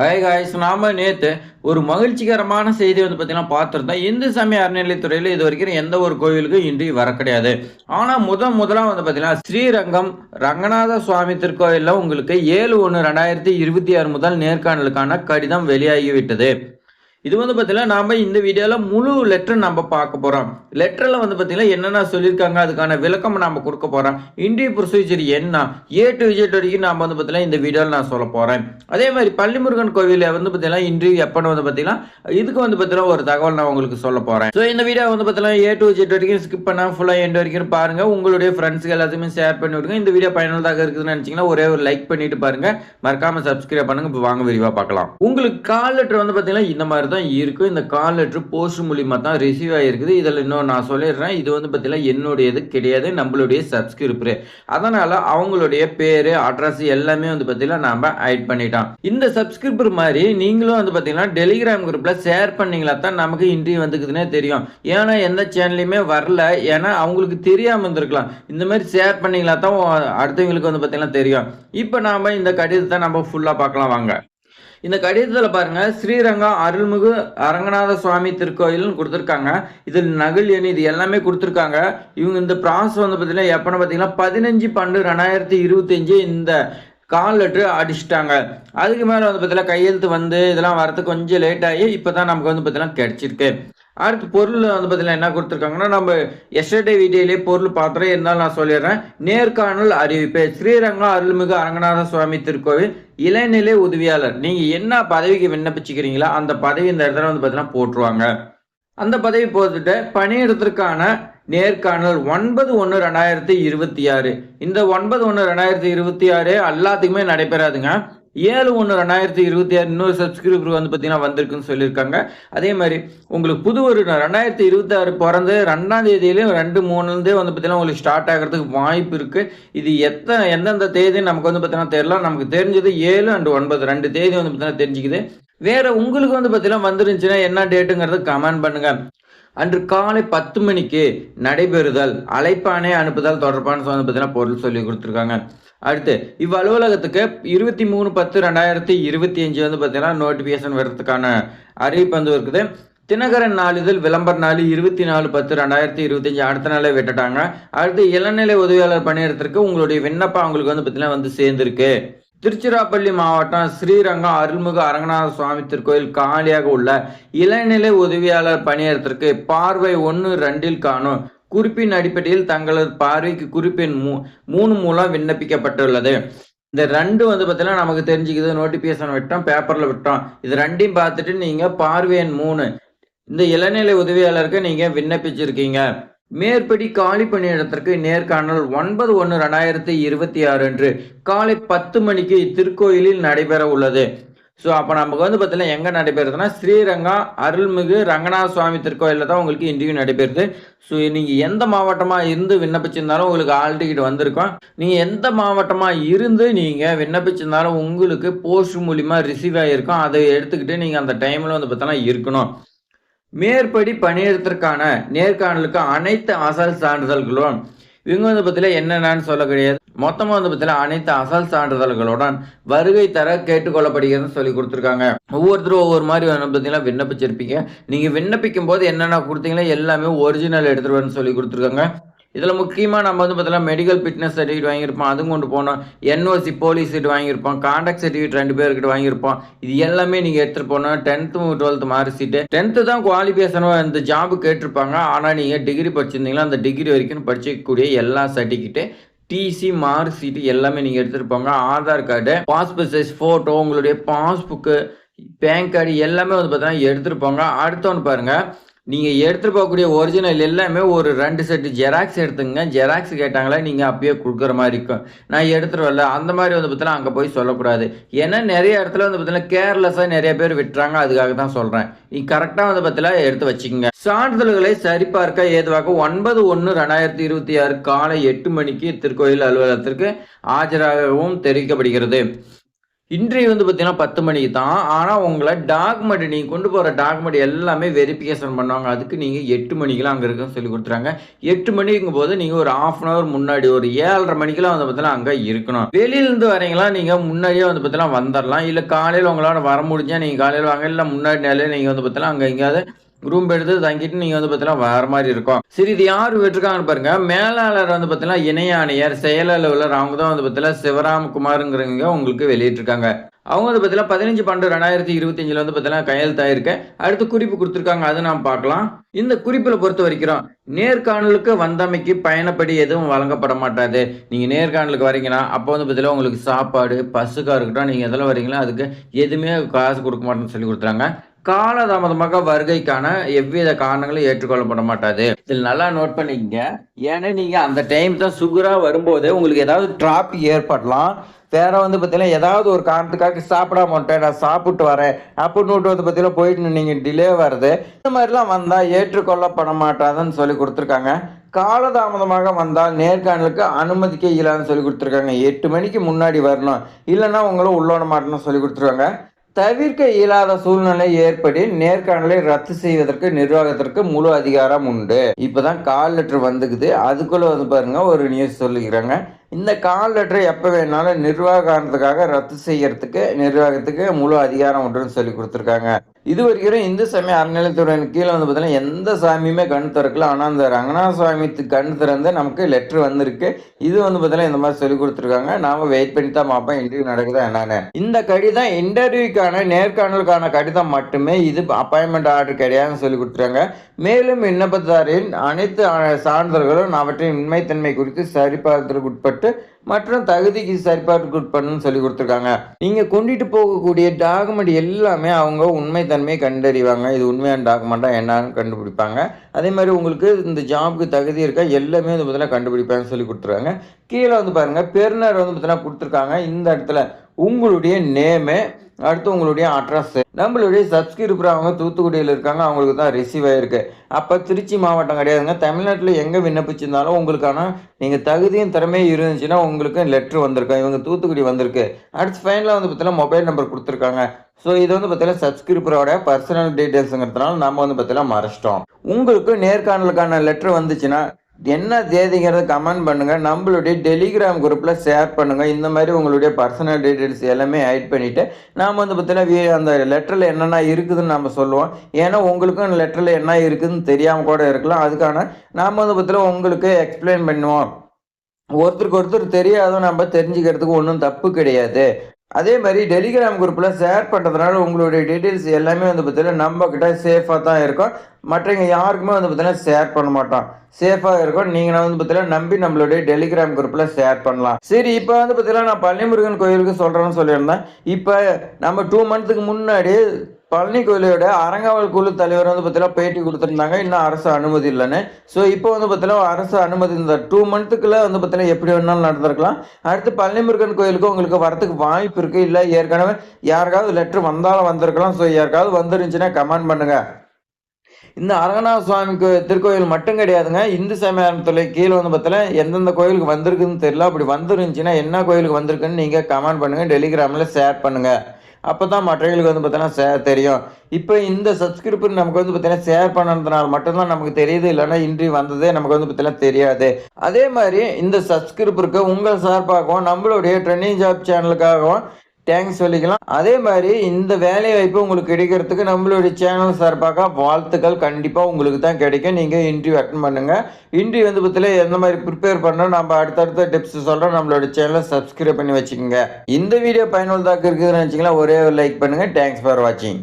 Hi guys நாம நேற்று ஒரு மகிழ்ச்சிகரமான செய்தி வந்து பார்த்தீங்கன்னா பார்த்துருந்தோம். இந்து சமய அறநிலைத்துறையில் இது வரைக்கும் எந்த ஒரு கோவிலுக்கும் இன்றி வர கிடையாது. ஆனால் முதன் முதலாக வந்து பார்த்திங்கன்னா ஸ்ரீரங்கம் ரங்கநாத சுவாமி திருக்கோயிலில் உங்களுக்கு ஏழு ஒன்று ரெண்டாயிரத்தி இருபத்தி ஆறு முதல் நேர்காணலுக்கான கடிதம் வெளியாகிவிட்டது. இது வந்து பார்த்தீங்கன்னா நாம் இந்த வீடியோவில் முழு லெட்டர் நம்ம பார்க்க போகிறோம் லெட்டரில் வந்து பார்த்தீங்கன்னா என்னென்ன சொல்லியிருக்காங்க அதுக்கான விளக்கம் நம்ம கொடுக்க போகிறோம் இந்திய ப்ரொசீஜர் என்ன? ஏ டு விஜெட் வரைக்கும் நாம் வந்து பார்த்தீங்கன்னா இந்த வீடியோவில் நான் சொல்ல போகிறேன் அதே மாதிரி பள்ளிமுருகன் கோவிலில் வந்து பார்த்தீங்கன்னா இன்டர்வியூ எப்போன்னு வந்து பார்த்தீங்கன்னா இதுக்கு வந்து பார்த்தீங்கன்னா ஒரு தகவல் நான் உங்களுக்கு சொல்ல போகிறேன் ஸோ இந்த வீடியோ வந்து பார்த்தீங்கன்னா ஏ டு விஜெட் வரைக்கும் ஸ்கிப் பண்ணால் ஃபுல்லாக எண்ட் வரைக்கும் பாருங்கள் உங்களுடைய ஃப்ரெண்ட்ஸ்க்கு எல்லாத்தையுமே ஷேர் பண்ணி விடுங்க. இந்த வீடியோ பயனுள்ளதாக இருக்குதுன்னு நினச்சிங்கன்னா ஒரே ஒரு லைக் பண்ணிட்டு பாருங்கள் மறக்காமல் சப்ஸ்கிரைப் பண்ணுங்க. இப்போ வாங்க விரிவாக பார்க்கலாம். உங்களுக்கு கால் லெட்டர் வந்து பார்த்தீங்கன்னா இந்த மாதிரி தான் இருக்கும் இந்த கால் லெட்ரு போஸ்ட் மூலியமாக தான் ரிசீவ் ஆகிருக்குது இதில் இன்னும் நான் சொல்லிடுறேன். இது வந்து பார்த்தீங்கன்னா என்னுடையது கிடையாது நம்மளுடைய சப்ஸ்கிரிப்பர் அதனால் அவங்களுடைய பேர் அட்ரஸ் எல்லாமே வந்து பார்த்தீங்கன்னா நாம் ஆட் பண்ணிட்டோம். இந்த சப்ஸ்கிரிப்பர் மாதிரி நீங்களும் வந்து பார்த்தீங்கன்னா டெலிகிராம் குரூப்பில் ஷேர் பண்ணீங்களா தான் நமக்கு இன்ட்ரிவ் வந்துக்குதுன்னே தெரியும். ஏன்னா எந்த சேனல்லையுமே வரல. ஏன்னா அவங்களுக்கு தெரியாமல் இருந்திருக்கலாம். இந்த மாதிரி ஷேர் பண்ணீங்களா தான் அடுத்தவங்களுக்கு வந்து பார்த்தீங்கன்னா தெரியும். இப்போ நாம் இந்த கடிதத்தை நம்ம ஃபுல்லாக பார்க்கலாம். வாங்க. இந்த கடிதத்தில் பாருங்க ஸ்ரீரங்கம் அருள்மிகு அரங்கநாத சுவாமி திருக்கோயில்னு கொடுத்துருக்காங்க. இதில் நகல் எண் இது எல்லாமே கொடுத்துருக்காங்க. இவங்க இந்த ப்ராசஸ் வந்து பார்த்தீங்கன்னா எப்போன்னு பார்த்தீங்கன்னா பதினஞ்சு பன்னெண்டு ரெண்டாயிரத்தி இருபத்தஞ்சு இந்த கால் லெட்ரு அடிச்சிட்டாங்க. அதுக்கு மேலே வந்து பார்த்தீங்கன்னா கையெழுத்து வந்து இதெல்லாம் வரது கொஞ்சம் லேட் ஆகி இப்போ தான் நமக்கு வந்து பார்த்தீங்கன்னா கிடச்சிருக்கு. அடுத்து பொருள் வந்து பார்த்தீங்கன்னா என்ன கொடுத்துருக்காங்கன்னா நம்ம எஸ்டர்டே வீடியோலேயே பொருள் பார்த்துறேன் இருந்தாலும் நான் சொல்லிடுறேன். நேர்காணல் அறிவிப்பு. ஸ்ரீரங்கம் அருள்மிகு அரங்கநாத சுவாமி திருக்கோவில் இளநிலை உதவியாளர். நீங்கள் என்ன பதவிக்கு விண்ணப்பிச்சுக்கிறீங்களோ அந்த பதவி இந்த இடத்துல வந்து பார்த்தீங்கன்னா போட்டுருவாங்க. அந்த பதவி போட்டுட்டு பணியிடத்திற்கான நேர்காணல் ஒன்பது ஒன்று ரெண்டாயிரத்தி இருபத்தி ஆறு. இந்த ஒன்பது ஒன்று ரெண்டாயிரத்தி இருபத்தி ஆறு எல்லாத்துக்குமே நடைபெறாதுங்க. ஏழு ஒன்று ரெண்டாயிரத்தி இருபத்தி ஆறு இன்னொரு சப்ஸ்கிரைபர் வந்து பார்த்தீங்கன்னா வந்திருக்குன்னு சொல்லியிருக்காங்க. அதே மாதிரி உங்களுக்கு புது ஒரு ரெண்டாயிரத்தி இருபத்தி ஆறு பிறந்து ரெண்டாம் தேதியிலையும் ரெண்டு மூணுலேருந்தே வந்து பார்த்தீங்கன்னா உங்களுக்கு ஸ்டார்ட் ஆகிறதுக்கு வாய்ப்பு இருக்குது இது எத்தனை எந்தெந்த தேதி நமக்கு வந்து பார்த்தீங்கன்னா தெரியல. நமக்கு தெரிஞ்சது ஏழு அண்டு ஒன்பது. ரெண்டு தேதி வந்து பார்த்தீங்கன்னா தெரிஞ்சுக்குது. வேற உங்களுக்கு வந்து பார்த்தீங்கன்னா வந்துருந்துச்சுன்னா என்ன டேட்டுங்கிறத கமெண்ட் பண்ணுங்க. அன்று காலை பத்து மணிக்கு நடைபெறுதல் அழைப்பானே அனுப்புதல் தொடர்பான வந்து பார்த்தீங்கன்னா பொருள் சொல்லி கொடுத்துருக்காங்க. அடுத்து இவ் அலுவலகத்துக்கு இருபத்தி மூணு பத்து ரெண்டாயிரத்தி இருபத்தி அஞ்சு வந்து பார்த்தீங்கன்னா நோட்டிஃபிகேஷன் வர்றதுக்கான அறிவிப்பு வந்து இருக்குது. தினகரன் நாளிதழ் விளம்பர நாள் இருபத்தி நாலு பத்து ரெண்டாயிரத்தி இருபத்தஞ்சு அடுத்த நாளே விட்டுட்டாங்க. அடுத்து இளநிலை உதவியாளர் பணியிடத்திற்கு உங்களுடைய விண்ணப்பம் அவங்களுக்கு வந்து பார்த்தீங்கன்னா வந்து சேர்ந்துருக்கு. திருச்சிராப்பள்ளி மாவட்டம் ஸ்ரீரங்கம் அருள்மிகு அரங்கநாத சுவாமி திருக்கோயில் காலியாக உள்ள இளநிலை உதவியாளர் பணியிடத்திற்கு பார்வை ஒன்று ரெண்டில் காணும். குறிப்பின் அடிப்படையில் தங்களது பார்வைக்கு குறிப்பின் மூ மூணு மூலம் விண்ணப்பிக்கப்பட்டுள்ளது. இந்த ரெண்டு வந்து பார்த்தீங்கன்னா நமக்கு தெரிஞ்சுக்குது. நோட்டிஃபிகேஷன் விட்டோம் பேப்பரில் விட்டோம். இது ரெண்டையும் பார்த்துட்டு நீங்கள் பார்வையன் மூணு. இந்த இளநிலை உதவியாளருக்கு நீங்கள் விண்ணப்பிச்சிருக்கீங்க. மேற்படி காலி பணியிடத்திற்கு நேர்காணல் ஒன்பது ஒன்று ரெண்டாயிரத்தி இருபத்தி ஆறு அன்று காலை பத்து மணிக்கு திருக்கோயிலில் நடைபெற உள்ளது. ஸோ அப்போ நமக்கு வந்து பார்த்தீங்கன்னா எங்கே நடைபெறுதுன்னா ஸ்ரீரங்கம் அருள்மிகு ரங்கநாத சுவாமி திருக்கோயிலில் தான் உங்களுக்கு இன்டர்வியூ நடைபெறுது. ஸோ நீங்கள் எந்த மாவட்டமாக இருந்து விண்ணப்பிச்சிருந்தாலும் உங்களுக்கு ஆல் டிக்கெட் வந்திருக்கும். நீங்கள் எந்த மாவட்டமாக இருந்து நீங்கள் விண்ணப்பிச்சிருந்தாலும் உங்களுக்கு போஸ்ட் மூலிமா ரிசீவ் ஆகிருக்கும் அதை எடுத்துக்கிட்டு நீங்கள் அந்த டைமில் வந்து பார்த்தீங்கன்னா இருக்கணும். மேற்படி பணியிடத்திற்கான நேர்காணலுக்கு அனைத்து அசல் சான்றிதழ்களும் இவங்க வந்து பத்தில என்னென்னு சொல்ல கிடையாது. மொத்தமாக வந்து பற்றில அனைத்து அசல் சான்றிதழ்களுடன் வருகை தர கேட்டுக்கொள்ளப்படுகிறதுன்னு சொல்லி கொடுத்துருக்காங்க. ஒவ்வொருத்தரும் ஒவ்வொரு மாதிரி வந்து பார்த்தீங்கன்னா விண்ணப்பிச்சிருப்பீங்க. நீங்கள் விண்ணப்பிக்கும் போது என்னென்ன கொடுத்தீங்களோ எல்லாமே ஒரிஜினல் எடுத்துருவேன்னு சொல்லி கொடுத்துருக்காங்க. இதில் முக்கியமாக நம்ம வந்து பார்த்தீங்கன்னா மெடிக்கல் ஃபிட்னஸ் சர்டிஃபிகேட் வாங்கியிருப்போம். அதுவும் கொண்டு போனோம் என்ஓசி போலீஸ் சீட் வாங்கியிருப்போம். கான்டாக்ட் சர்டிஃபிகேட் ரெண்டு பேர்கிட்ட வாங்கியிருப்போம். இது எல்லாமே நீங்கள் எடுத்துகிட்டு போனோம் tenth twelfth mark sheet tenth தான் குவாலிஃபிகேஷனாக இந்த ஜாபு கேட்டிருப்பாங்க. ஆனால் நீங்கள் டிகிரி படிச்சிருந்தீங்களா அந்த டிகிரி வரைக்கும் படிச்சிக்கக்கூடிய எல்லா சர்டிஃபிகேட்டு டிசி மார்க் சீட்டு எல்லாமே நீங்கள் எடுத்துகிட்டு போங்க. Aadhaar card passport size photo உங்களுடைய பாஸ்புக்கு பேன் கார்டு எல்லாமே வந்து பார்த்தீங்கன்னா எடுத்துகிட்டு போங்க. அடுத்தவன் பாருங்கள் நீங்கள் எடுத்துகிட்டு போகக்கூடிய ஒரிஜினல் எல்லாமே ஒரு ரெண்டு செட்டு ஜெராக்ஸ் எடுத்துங்க. ஜெராக்ஸ் கேட்டாங்களா நீங்கள் அப்பயே கொடுக்குற மாதிரி இருக்கும். நான் எடுத்துகிட்டு வரல. அந்த மாதிரி வந்து பார்த்தீங்கன்னா அங்கே போய் சொல்லக்கூடாது. ஏன்னா நிறைய இடத்துல வந்து பார்த்தீங்கன்னா கேர்லெஸ்ஸாக நிறைய பேர் விட்டுறாங்க. அதுக்காக தான் சொல்கிறேன் நீ கரெக்டாக வந்து பார்த்தீங்கன்னா எடுத்து வச்சுக்கோங்க. சான்றிதழ்களை சரிபார்க்க ஏதுவாக ஒன்பது ஒன்று ரெண்டாயிரத்தி இருபத்தி ஆறு காலை எட்டு மணிக்கு திருக்கோயில் அலுவலகத்திற்கு ஆஜராகவும் தெரிவிக்கப்படுகிறது. இன்றைய வந்து பார்த்தீங்கன்னா பத்து மணிக்கு தான். ஆனால் உங்களை டாக்குமெண்ட் நீங்கள் கொண்டு போகிற டாக்குமெண்ட் எல்லாமே வெரிஃபிகேஷன் பண்ணுவாங்க. அதுக்கு நீங்கள் எட்டு மணிக்கெலாம் அங்கே இருக்குன்னு சொல்லி கொடுத்துறாங்க. எட்டு மணிக்கும் போது நீங்கள் ஒரு ஆஃப் அன் ஹவர் முன்னாடி ஒரு ஏழரை மணிக்கெலாம் வந்து பார்த்தீங்கன்னா அங்கே இருக்கணும். வெளியிலேருந்து வரீங்களா நீங்கள் முன்னாடியே வந்து பார்த்தீங்கன்னா வந்துடலாம் இல்லை காலையில் உங்களால் வர முடிஞ்சால் நீங்கள் காலையில் வாங்க. இல்லை முன்னாடி நாளே நீங்கள் வந்து பார்த்தீங்கன்னா அங்கே எங்கேயாவது ரூம் எடுத்து தங்கிட்டு நீங்கள் வந்து பார்த்தீங்கன்னா வர மாதிரி இருக்கும். சரி இது யார் விட்டுருக்காங்கன்னு பாருங்க. மேலாளர் வந்து பார்த்தீங்கன்னா இணை ஆணையர் அவங்க தான் வந்து பார்த்தீங்கன்னா சிவராமகுமாருங்கிறவங்க உங்களுக்கு வெளியிட்டிருக்காங்க. அவங்க வந்து பார்த்தீங்கன்னா பதினஞ்சு பன்னெண்டு ரெண்டாயிரத்தி இருபத்தஞ்சில் வந்து பார்த்தீங்கன்னா கையெழுத்தாயிருக்கு அடுத்து குறிப்பு கொடுத்துருக்காங்க. அதை நாம் பார்க்கலாம். இந்த குறிப்பில் பொறுத்த வரைக்கும் நேர்காணலுக்கு வந்தமைக்கு பயணப்படி எதுவும் வழங்கப்பட மாட்டாது. நீங்கள் நேர்காணலுக்கு வரீங்கன்னா அப்போ வந்து பார்த்தீங்கன்னா உங்களுக்கு சாப்பாடு பஸ்ஸுக்காக இருக்கட்டும் நீங்கள் எதில் வரீங்களோ அதுக்கு எதுவுமே காசு கொடுக்க மாட்டேன்னு சொல்லி கொடுத்துறாங்க. காலதாமதமாக வருகைக்கான எவ்வித காரணங்களும் ஏற்றுக்கொள்ளப்பட மாட்டாது இதில் நல்லா நோட் பண்ணிக்கங்க. ஏன்னா நீங்கள் அந்த டைம் தான் சுகராக வரும்போது உங்களுக்கு ஏதாவது டிராப் ஏற்படலாம். வேற வந்து பார்த்தீங்கன்னா ஏதாவது ஒரு காரணத்துக்காக சாப்பிடாம வந்துட்டேன் நான் சாப்பிட்டு வரேன். அப்படின்னு வந்து பார்த்தீங்கன்னா போயிட்டு நீங்கள் டிலே வருது. இந்த மாதிரிலாம் வந்தால் ஏற்றுக்கொள்ளப்பட மாட்டாதுன்னு சொல்லி கொடுத்துருக்காங்க. காலதாமதமாக வந்தால் நேர்காணலுக்கு அனுமதிக்க இயலாதுன்னு சொல்லி கொடுத்துருக்காங்க. எட்டு மணிக்கு முன்னாடி வரணும். இல்லைன்னா உங்களும் உள்ளோட மாட்டேன்னு சொல்லி கொடுத்துருக்காங்க. தவிர்க்க இயலாத சூழ்நிலை ஏற்படி நேர்காணலை ரத்து செய்வதற்கு நிர்வாகத்திற்கு முழு அதிகாரம் உண்டு. இப்பதான் கால் லெட்டர் வந்துக்குது. அதுக்குள்ள வந்து பாருங்க ஒரு நியூஸ் சொல்லிக்கிறாங்க இந்த கால் லெட்டரை எப்போ வேணாலும் நிர்வாக காரணத்துக்காக ரத்து செய்யறதுக்கு நிர்வாகத்துக்கு முழு அதிகாரம் உண்டுன்னு சொல்லி கொடுத்துருக்காங்க. இது வரைக்கும் இந்து சமய அறநிலையத்துறையின் கீழே வந்து பார்த்தீங்கன்னா எந்த சாமியுமே கண் திறக்கல. ஆனால் அந்த ரங்கநாத சுவாமிக்கு கண் திறந்து நமக்கு லெட்ரு வந்திருக்கு. இது வந்து பார்த்தீங்கன்னா இந்த மாதிரி சொல்லி கொடுத்துருக்காங்க. நாம வெயிட் பண்ணி தான் பார்ப்போம். இன்டர்வியூ நடக்குதா என்னன்னு. இந்த கடிதம் இன்டர்வியூக்கான நேர்காணலுக்கான கடிதம் மட்டுமே. இது அப்பாயின்மெண்ட் ஆர்டர் கிடையாதுன்னு சொல்லி கொடுத்துருக்காங்க. மேலும் விண்ணப்பதாரின் அனைத்து சான்றிதழ்களும் அவற்றின் உண்மைத்தன்மை குறித்து சரிபார்த்தலுக்கு உட்பட்டு மற்றும் தகுதிக்கு சரிபார்ப்புக்குட்படணும்னு சொல்லி கொடுத்துருக்காங்க. நீங்கள் கொண்டுட்டு போகக்கூடிய டாக்குமெண்ட் எல்லாமே அவங்க உண்மைத்தன்மையை கண்டறிவாங்க. இது உண்மையான டாக்குமெண்ட்டாக என்னன்னு கண்டுபிடிப்பாங்க. அதே மாதிரி உங்களுக்கு இந்த ஜாபுக்கு தகுதி இருக்கா எல்லாமே வந்து பார்த்தீங்கன்னா கண்டுபிடிப்பாங்கன்னு சொல்லி கொடுத்துருக்காங்க. கீழே வந்து பாருங்கள் பெருநர் வந்து பார்த்தீங்கன்னா கொடுத்துருக்காங்க. இந்த இடத்துல உங்களுடைய நேமு அடுத்து உங்களுடைய அட்ரஸ் நம்மளுடைய சப்ஸ்கிரிப்பர் அவங்க தூத்துக்குடியில் இருக்காங்க அவங்களுக்கு தான் ரிசீவ் ஆகிருக்கு அப்போ திருச்சி மாவட்டம் கிடையாதுங்க. தமிழ்நாட்டில் எங்கே விண்ணப்பிச்சிருந்தாலும் உங்களுக்கான நீங்கள் தகுதியும் திறமையும் இருந்துச்சுன்னா உங்களுக்கு லெட்ரு வந்திருக்கும். இவங்க தூத்துக்குடி வந்திருக்கு. அடுத்து ஃபைனலாக வந்து பார்த்தீங்கன்னா மொபைல் நம்பர் கொடுத்துருக்காங்க. ஸோ இது வந்து பார்த்தீங்கன்னா சப்ஸ்கிரிப்பரோட பர்சனல் டீட்டெயில்ஸுங்கிறதுனால நம்ம வந்து பார்த்தீங்கன்னா மறைச்சிட்டோம் உங்களுக்கு நேர்காணலுக்கான லெட்ரு வந்துச்சுன்னா என்ன தேதிங்கிறத கமெண்ட் பண்ணுங்கள் நம்மளுடைய டெலிகிராம் குரூப்பில் ஷேர் பண்ணுங்கள் இந்த மாதிரி உங்களுடைய பர்சனல் டீட்டெயில்ஸ் எல்லாமே ஆட் பண்ணிவிட்டு நாம் வந்து பார்த்தீங்கன்னா அந்த லெட்டரில் என்னென்ன இருக்குதுன்னு நம்ம சொல்லுவோம். ஏன்னா உங்களுக்கும் லெட்டரில் என்ன இருக்குதுன்னு தெரியாமல் கூட இருக்கலாம். அதுக்கான நாம் வந்து பார்த்தீங்கன்னா உங்களுக்கு எக்ஸ்பிளைன் பண்ணுவோம். ஒருத்தருக்கு ஒருத்தர் தெரியாத நம்ம தெரிஞ்சுக்கிறதுக்கு ஒன்றும் தப்பு கிடையாது. அதே மாதிரி டெலிகிராம் குரூப்பில் ஷேர் பண்ணுறதுனால உங்களுடைய டீட்டெயில்ஸ் எல்லாமே வந்து பார்த்தீங்கன்னா நம்மக்கிட்ட சேஃபாக தான் இருக்கும். மற்றவங்க யாருக்குமே வந்து பார்த்தீங்கன்னா ஷேர் பண்ண மாட்டோம் சேஃபாக இருக்கும். நீங்கள் வந்து பார்த்தீங்கன்னா நம்பி நம்மளுடைய டெலிகிராம் குரூப்பில் ஷேர் பண்ணலாம். சரி இப்போ வந்து பார்த்தீங்கன்னா நான் பழனிமுருகன் கோயிலுக்கு சொல்கிறேன்னு சொல்லியிருந்தேன். இப்போ நம்ம டூ மந்த்துக்கு முன்னாடி பழனி கோயிலோட அரங்காவல் குழு தலைவர் வந்து பார்த்தீங்கன்னா பேட்டி கொடுத்துருந்தாங்க. இன்னும் அரசு அனுமதி இல்லைன்னு. ஸோ இப்போ வந்து பார்த்தீங்கன்னா அரசு அனுமதி இந்த டூ மந்த்துக்குள்ளே வந்து பார்த்தீங்கன்னா எப்படி வேணாலும் நடந்திருக்கலாம். அடுத்து பழனி முருகன் கோயிலுக்கு உங்களுக்கு வரத்துக்கு வாய்ப்பு இருக்குது இல்லை? ஏற்கனவே யாருக்காவது லெட்ரு வந்தாலும் வந்திருக்கலாம். ஸோ யாருக்காவது வந்துருந்துச்சுன்னா கமெண்ட் பண்ணுங்கள் இந்த அரங்கநாத சுவாமி திருக்கோயில் மட்டும் கிடையாதுங்க. இந்து சமயத்துறை கீழே வந்து பார்த்தீங்கன்னா எந்தெந்த கோயிலுக்கு வந்திருக்குன்னு தெரியல. அப்படி வந்துருந்துச்சுன்னா என்ன கோயிலுக்கு வந்திருக்குன்னு நீங்கள் கமெண்ட் பண்ணுங்கள் டெலிகிராமில் ஷேர் பண்ணுங்கள் அப்போ தான் மற்றவங்களுக்கு வந்து பார்த்தீங்கன்னா ஷேர் தெரியும். இப்போ இந்த சப்ஸ்கிரிப்ஷன் நமக்கு வந்து பார்த்தீங்கன்னா ஷேர் பண்ணுறதுனால மட்டும்தான் நமக்கு தெரியுது இல்லைன்னா இன்றி வந்ததே நமக்கு வந்து பார்த்தீங்கன்னா தெரியாது. அதே மாதிரி இந்த சப்ஸ்கிரிப்பருக்கு உங்கள் சார்பாகவும் நம்மளுடைய ட்ரெண்டிங் ஜாப் சேனலுக்காகவும் தேங்க்ஸ் சொல்லிக்கலாம். அதே மாதிரி இந்த வேலை வாய்ப்பு உங்களுக்கு கிடைக்கிறதுக்கு நம்மளுடைய சேனல் சார்பாக வாழ்த்துக்கள் கண்டிப்பாக உங்களுக்கு தான் கிடைக்கும். நீங்கள் இன்டர்வியூ அட்டன் பண்ணுங்கள் இன்டர்வியூ வந்து பற்றில எந்த மாதிரி ப்ரிப்பேர் பண்ணோம் நம்ம அடுத்தடுத்த டிப்ஸ் சொல்கிறோம் நம்மளோட சேனலை சப்ஸ்கிரைப் பண்ணி வச்சுக்கோங்க. இந்த வீடியோ பயனுள்ளதாக இருக்குதுன்னு வச்சிங்களா ஒரே ஒரு லைக் பண்ணுங்கள் தேங்க்ஸ் ஃபார் வாட்சிங்